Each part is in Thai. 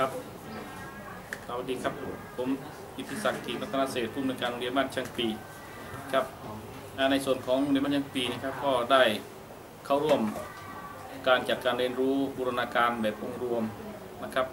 ครับสวัสดีครับ ผมอิทธิศักดิ์ทีรัตนาเศรษฐ์ผู้อำนวยการโรงเรียนบ้านช่างปีครับในส่วนของโรงเรียนบ้านช่างปีนะครับก็ได้เข้าร่วมการจัดการเรียนรู้บูรณาการแบบองค์รวมนะครับ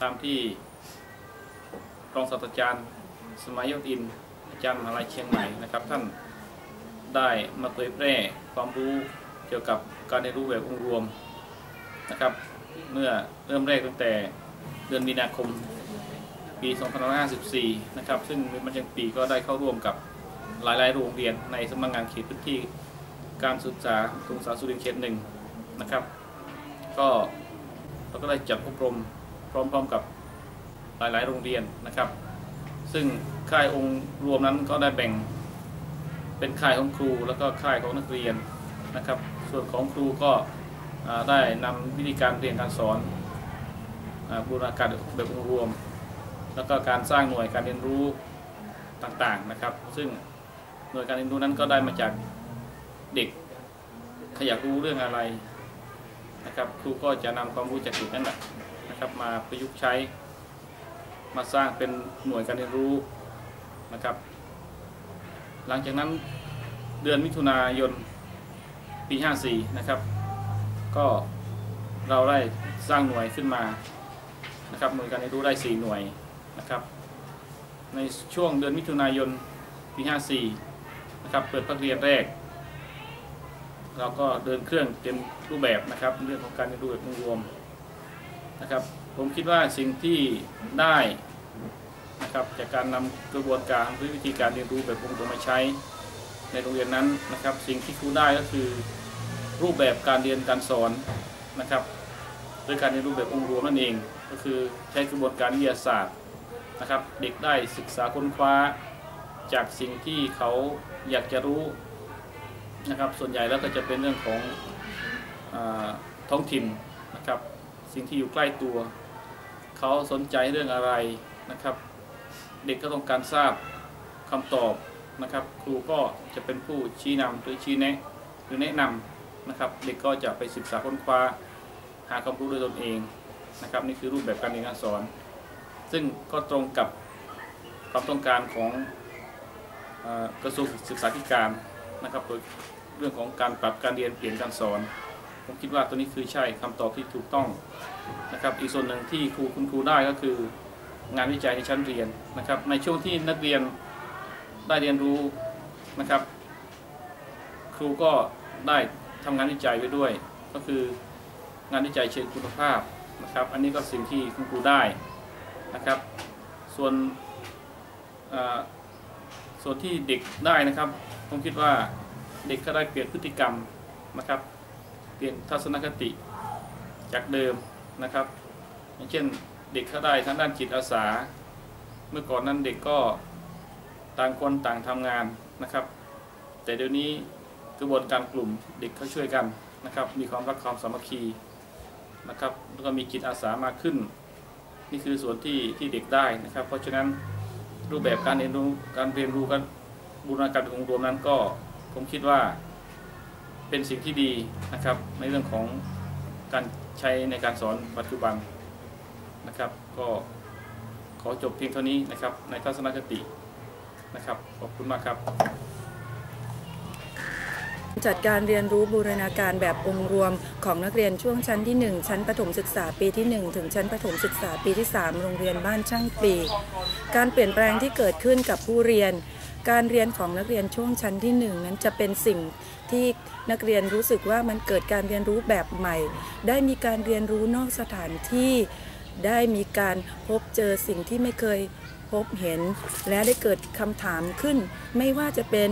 ตามที่รองศาสตราจารย์ สมัยยศอินอาจารย์มหาลัยเชียงใหม่นะครับ ท่านได้มาเผยแพร่ความรู้เกี่ยวกับการเรียนรู้แบบองค์รวมนะครับ เมื่อเริ่มแรกตั้งแต่ เดือนมีนาคมปี 2554 นะครับ ซึ่งมันยังปีก็ได้เข้าร่วมกับหลาย ๆ โรงเรียนในสำนักงานเขตพื้นที่การศึกษากรุงศรีสุรินทร์เขตหนึ่งนะครับ ก็เราก็ได้จัดอบรมพร้อม ๆ กับหลาย ๆ โรงเรียนนะครับ ซึ่งค่ายองค์รวมนั้นก็ได้แบ่งเป็นค่ายของครูแล้วก็ค่ายของนักเรียนนะครับ ส่วนของครูก็ได้นำวิธีการเรียนการสอน บูรณาการแบบองค์รวม แล้วก็การสร้างหน่วยการเรียนรู้ต่างๆนะครับ ซึ่งหน่วยการเรียนรู้นั้นก็ได้มาจากเด็กขยากรู้เรื่องอะไรนะครับครูก็จะนำความรู้จากเด็กนั้นแหละนะครับ มาประยุกต์ใช้ มาสร้างเป็นหน่วยการเรียนรู้นะครับ หลังจากนั้นเดือนมิถุนายนปี 54 นะครับ ก็เราได้สร้างหน่วยขึ้นมา นะครับหน่วยการเรียนรู้ได้ 4 หน่วยนะครับในช่วงเดือนมิถุนายนปี 54 นะครับเปิดภาคเรียนแรก เราก็เดินเครื่องเต็มรูปแบบนะครับเรื่องของการเรียนรู้แบบรวมนะครับผมคิดว่าสิ่งที่ได้นะครับจากการนำกระบวนการหรือวิธีการเรียนรู้แบบองค์รวมมาใช้ในโรงเรียนนั้นนะครับ สิ่งที่ครูได้ก็คือรูปแบบการเรียนการสอนนะครับด้วยการเรียนรู้แบบองค์รวมนั่นเอง ก็คือใช้กระบวนการวิทยาศาสตร์นะครับ เด็กได้ศึกษาค้นคว้าจากสิ่งที่เขาอยากจะรู้นะครับ ส่วนใหญ่แล้วก็จะเป็นเรื่องของอท้องถิ่นนะครับ สิ่งที่อยู่ใกล้ตัว เขาสนใจเรื่องอะไรนะครับ เด็กก็ต้องการทราบคำตอบนะครับ ครูก็จะเป็นผู้ชี้นำหรือชี้แนะหรือแนะนำนะครับ เด็กก็จะไปศึกษาค้นคว้าหาความรู้ด้วยตนเอง นะครับ นี่คือรูปแบบการเรียนการสอน ซึ่งก็ตรงกับความต้องการของกระทรวงศึกษาธิการนะครับโดยเรื่องของการปรับการเรียนเปลี่ยนการสอน ผมคิดว่าตัวนี้คือใช่คำตอบที่ถูกต้องนะครับอีกส่วนหนึ่งที่ครูคุณครูได้ก็คืองานวิจัยในชั้นเรียนนะครับ ในช่วงที่นักเรียนได้เรียนรู้นะครับ ครูก็ได้ทำงานวิจัยไว้ด้วย ก็คืองานวิจัยเชิงคุณภาพ นะครับ อันนี้ก็สิ่งที่คุณครูได้นะครับ ส่วนส่วนที่เด็กได้นะครับ ผมคิดว่าเด็กก็ได้เปลี่ยนพฤติกรรมนะครับ เปลี่ยนทัศนคติจากเดิมนะครับ อย่างเช่นเด็กเขาได้ทางด้านจิตอาสา เมื่อก่อนนั้นเด็กก็ต่างคนต่างทำงานนะครับ แต่เดี๋ยวนี้กระบวนการกลุ่มเด็กเขาช่วยกันนะครับ มีความรักความสามัคคี นะครับแล้วก็มีจิตอาสามากขึ้น นี่คือส่วนที่ที่เด็กได้นะครับ เพราะฉะนั้นรูปแบบการเรียนรู้การเรียนรู้กันบูรณาการองค์รวมนั้นก็ผมคิดว่าเป็นสิ่งที่ดีนะครับ ในเรื่องของการใช้ในการสอนปัจจุบันนะครับ ก็ขอจบเพียงเท่านี้นะครับ ในทัศนคตินะครับขอบคุณมากครับ จัดการเรียนรู้บูรณาการแบบองค์รวมของนักเรียนช่วงชั้นที่ 1 ชั้นประถมศึกษาปีที่ 1 ถึงชั้นประถมศึกษาปีที่ 3 โรงเรียนบ้านช่างปี การเปลี่ยนแปลงที่เกิดขึ้นกับผู้เรียน การเรียนของนักเรียนช่วงชั้นที่ 1 นั้นจะเป็นสิ่งที่นักเรียนรู้สึกว่ามันเกิดการเรียนรู้แบบใหม่ ได้มีการเรียนรู้นอกสถานที่ ได้มีการพบเจอสิ่งที่ไม่เคยพบเห็น และได้เกิดคำถามขึ้น ไม่ว่าจะเป็น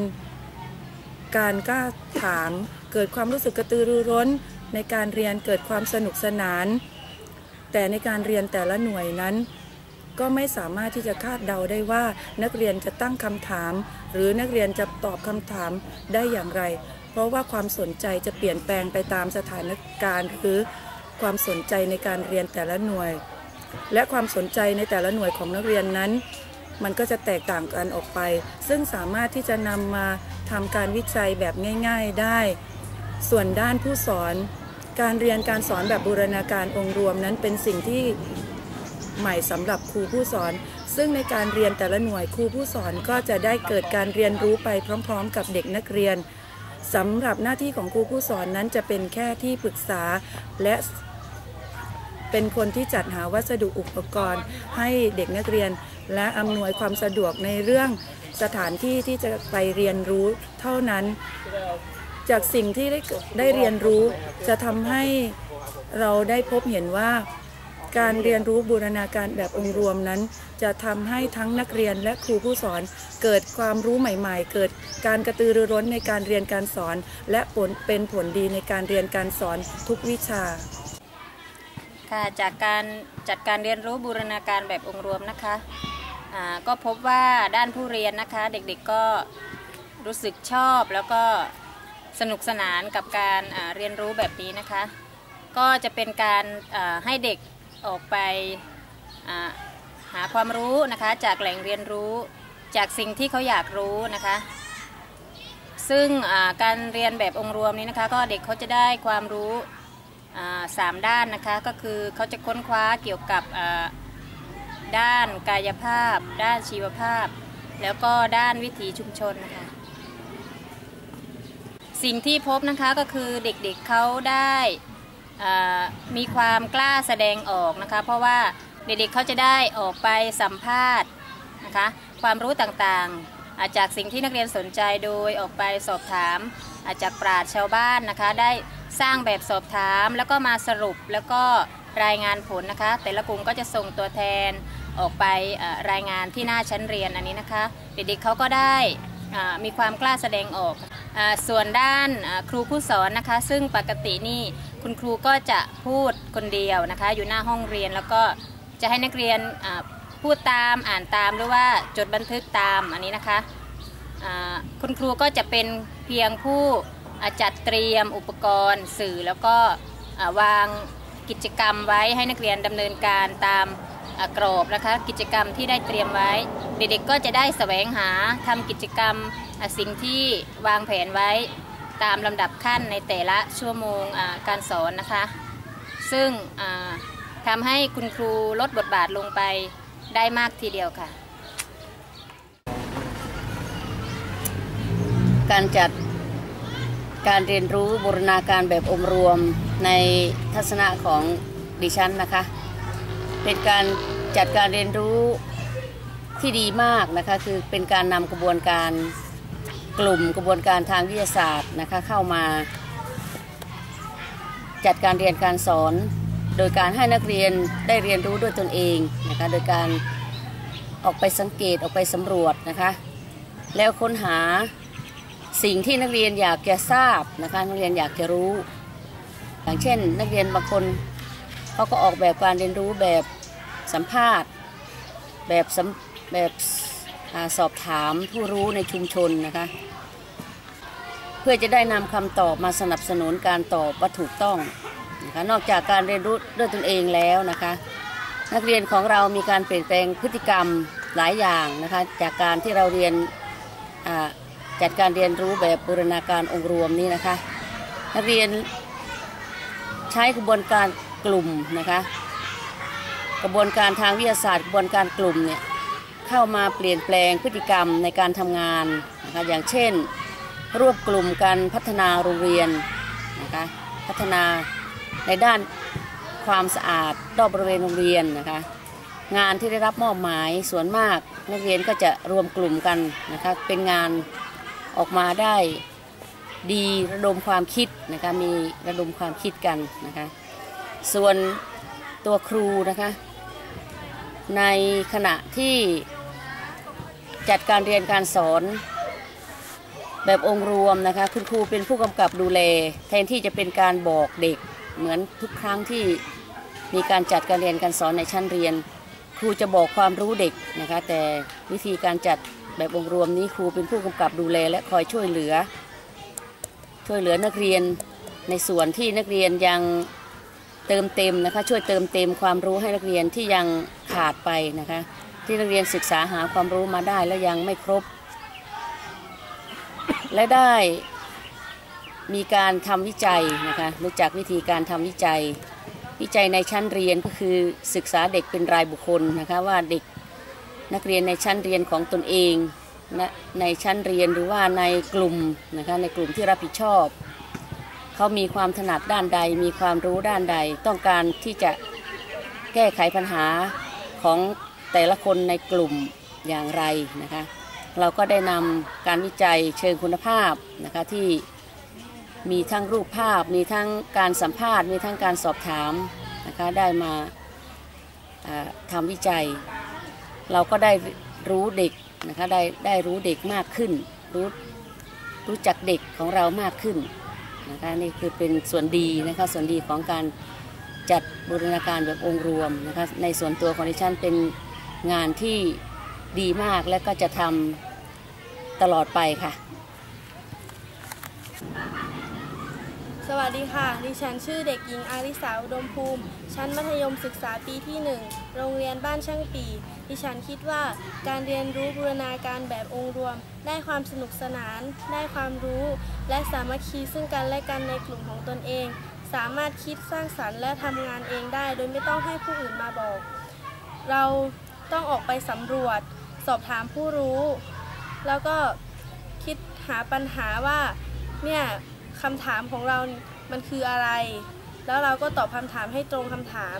การกล้าถาม เกิดความรู้สึกกระตือรือร้น ในการเรียนเกิดความสนุกสนาน แต่ในการเรียนแต่ละหน่วยนั้น ก็ไม่สามารถที่จะคาดเดาได้ว่า นักเรียนจะตั้งคำถาม หรือนักเรียนจะตอบคำถามได้อย่างไร เพราะว่าความสนใจจะเปลี่ยนแปลงไปตามสถานการณ์หรือความสนใจในการเรียนแต่ละหน่วย และความสนใจในแต่ละหน่วยของนักเรียนนั้น มันก็จะแตกต่างกันออกไป ซึ่งสามารถที่จะนำมา ทำการวิจัยแบบง่าย ๆได้ ส่วนด้านผู้สอน การเรียนการสอนแบบบูรณาการองค์รวมนั้นเป็นสิ่งที่ใหม่สำหรับครูผู้สอน ซึ่งในการเรียนแต่ละหน่วยครูผู้สอนก็จะได้เกิดการเรียนรู้ไปพร้อม ๆ กับเด็กนักเรียนสำหรับหน้าที่ของครูผู้สอนนั้นจะเป็นแค่ที่ปรึกษาและเป็นคนที่จัดหาวัสดุอุปกรณ์ให้เด็กนักเรียน และอำนวยความสะดวกในเรื่อง สถานที่ที่จะไปเรียนรู้เท่านั้น จากสิ่งที่ได้ได้เรียนรู้ จะทำให้เราได้พบเห็นว่า การเรียนรู้บูรณาการแบบองค์รวมนั้น จะทำให้ทั้งนักเรียนและครูผู้สอน เกิดความรู้ใหม่ ๆ เกิดการกระตือรือร้นในการเรียนการสอน และผลเป็นผลดีในการเรียนการสอนทุกวิชาค่ะจากการจัดการเรียนรู้บูรณาการแบบองค์รวมนะคะ ก็พบว่าด้านผู้เรียนนะคะ เด็กๆก็รู้สึกชอบแล้วก็สนุกสนานกับการเรียนรู้แบบนี้นะคะ ก็จะเป็นการให้เด็กออกไปหาความรู้นะคะจากแหล่งเรียนรู้จากสิ่งที่เขาอยากรู้นะคะ ซึ่งการเรียนแบบองค์รวมนี้นะคะ ก็เด็กเขาจะได้ความรู้สามด้านนะคะ ก็คือเขาจะค้นคว้าเกี่ยวกับ ด้านกายภาพ ด้านชีวภาพ แล้วก็ด้านวิถีชุมชนนะคะสิ่งที่พบนะคะก็คือเด็กๆเเขาได้มีความกล้าแสดงออกนะคะ เพราะว่าเด็กๆเขาจะได้ออกไปสัมภาษณ์นะคะความรู้ต่างๆจากสิ่งที่นักเรียนสนใจโดยออกไปสอบถามอาจจากปราชญ์ชาวบ้านนะคะ ได้สร้างแบบสอบถามแล้วก็มาสรุปแล้วก็รายงานผลนะคะ แต่ละกลุ่มก็จะส่งตัวแทน ออกไปรายงานที่หน้าชั้นเรียนอันนี้นะคะ เด็กๆเขาก็ได้มีความกล้าแสดงออกอส่วนด้านครูผู้สอนนะคะ ซึ่งปกตินี่คุณครูก็จะพูดคนเดียวนะคะ อยู่หน้าห้องเรียนแล้วก็จะให้นักเรียนพูดตามอ่านตามหรือว่าจดบันทึกตามอันนี้นะคะคุณครูก็จะเป็นเพียงผู้จัดเตรียมอุปกรณ์สื่อแล้วก็วางกิจกรรมไว้ให้นักเรียนดำเนินการตาม กรอบนะคะกิจกรรมที่ได้เตรียมไว้ เด็กๆก็จะได้แสวงหาทำกิจกรรมสิ่งที่วางแผนไว้ตามลำดับขั้นในแต่ละชั่วโมงการสอนนะคะ ซึ่งอ่าทำให้คุณครูลดบทบาทลงไปได้มากทีเดียวค่ะ การจัดการเรียนรู้บูรณาการแบบองรวมในทัศนะของดิฉันนะคะ เป็นการจัดการเรียนรู้ที่ดีมากนะคะคือเป็นการนำกระบวนการกลุ่มกระบวนการทางวิทยาศาสตร์นะคะเข้ามา จัดการเรียนการสอน โดยการให้นักเรียนได้เรียนรู้ด้วยตนเองนะคะโดยการออกไปสังเกตออกไปสำรวจนะคะแล้วค้นหาสิ่งที่นักเรียนอยากจะทราบนะคะนักเรียนอยากจะรู้ อย่างเช่น นักเรียนบางคน เขาก็ออกแบบการเรียนรู้แบบสัมภาษณ์ แบบแบบอสอบถามผู้รู้ในชุมชนนะคะ เพื่อจะได้นำคำตอบมาสนับสนุนการตอบว่าถูกต้องนะคะนอกจากการเรียนรู้ด้วยตนเองแล้วนะคะ นักเรียนของเรามีการเปลี่ยนแปลงพฤติกรรมหลายอย่างนะคะจากการที่เราเรียนจัดการเรียนรู้แบบบูรณาการองค์รวมนี้นะคะ นักเรียนใช้กระบวนการ กลุ่มนะคะ กระบวนการทางวิทยาศาสตร์ กระบวนการกลุ่มเนี่ยเข้ามาเปลี่ยนแปลงพฤติกรรมในการทำงานนะคะอย่างเช่น รวบกลุ่มการพัฒนาโรงเรียนนะคะพัฒนาในด้านความสะอาดรอบบริเวณโรงเรียนนะคะงานที่ได้รับมอบหมายส่วนมาก นักเรียนก็จะรวมกลุ่มกันนะคะเป็นงานออกมาได้ดีระดมความคิดนะคะมีระดมความคิดกันนะคะ ส่วนตัวครูนะคะ ในขณะที่จัดการเรียนการสอนแบบองค์รวมนะคะ คุณครูเป็นผู้กำกับดูแล แทนที่จะเป็นการบอกเด็กเหมือนทุกครั้งที่มีการจัดการเรียนการสอนในชั้นเรียน ครูจะบอกความรู้เด็กนะคะ แต่วิธีการจัดแบบองค์รวมนี้ครูเป็นผู้กำกับดูแล และคอยช่วยเหลือ ช่วยเหลือนักเรียนในส่วนที่นักเรียนยัง เติมเต็มนะคะช่วยเติมเต็มความรู้ให้นักเรียนที่ยังขาดไปนะคะที่นักเรียนศึกษาหาความรู้มาได้แล้วยังไม่ครบ และได้มีการทำวิจัยนะคะรู้จักวิธีการทำวิจัย วิจัยในชั้นเรียนก็คือศึกษาเด็กเป็นรายบุคคลนะคะว่าเด็กนักเรียนในชั้นเรียนของตนเองนะในชั้นเรียนหรือว่าในกลุ่มนะคะในกลุ่มที่รับผิดชอบ เขามีความถนัดด้านใด มีความรู้ด้านใด ต้องการที่จะแก้ไขปัญหาของแต่ละคนในกลุ่มอย่างไรนะคะ เราก็ได้นำการวิจัยเชิงคุณภาพนะคะที่มีทั้งรูปภาพ มีทั้งการสัมภาษณ์ มีทั้งการสอบถามนะคะได้มาอ่าทำวิจัย เราก็ได้รู้เด็กนะคะได้ได้รู้เด็กมากขึ้น รู้รู้จักเด็กของเรามากขึ้น นะคะนี่คือเป็นส่วนดีนะคะส่วนดีของการจัดบูรณาการแบบองค์รวมนะคะในส่วนตัวของดิฉันเป็นงานที่ดีมากและก็จะทำตลอดไปค่ะ สวัสดีค่ะ ดิฉันชื่อเด็กหญิงอาริสาอุดมภูมิ ชั้นมัธยมศึกษาปีที่ 1 โรงเรียนบ้านช่างปี ดิฉันคิดว่าการเรียนรู้บูรณาการแบบองค์รวม ได้ความสนุกสนาน ได้ความรู้ และสามัคคีซึ่งกันและกันในกลุ่มของตนเอง สามารถคิดสร้างสรรค์และทำงานเองได้ โดยไม่ต้องให้ผู้อื่นมาบอก เราต้องออกไปสำรวจ สอบถามผู้รู้ แล้วก็คิดหาปัญหาว่าเนี่ย คำถามของเรามันคืออะไร แล้วเราก็ตอบคำถามให้ตรงคำถาม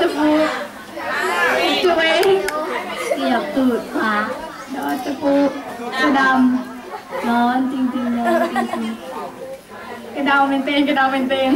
จะพูดจะเวเสียบตูดขวาดอจะปูกระดำร้อนจริงๆร้อนจริงๆกระเดาเป็นเตนกระเดาเป็นเตน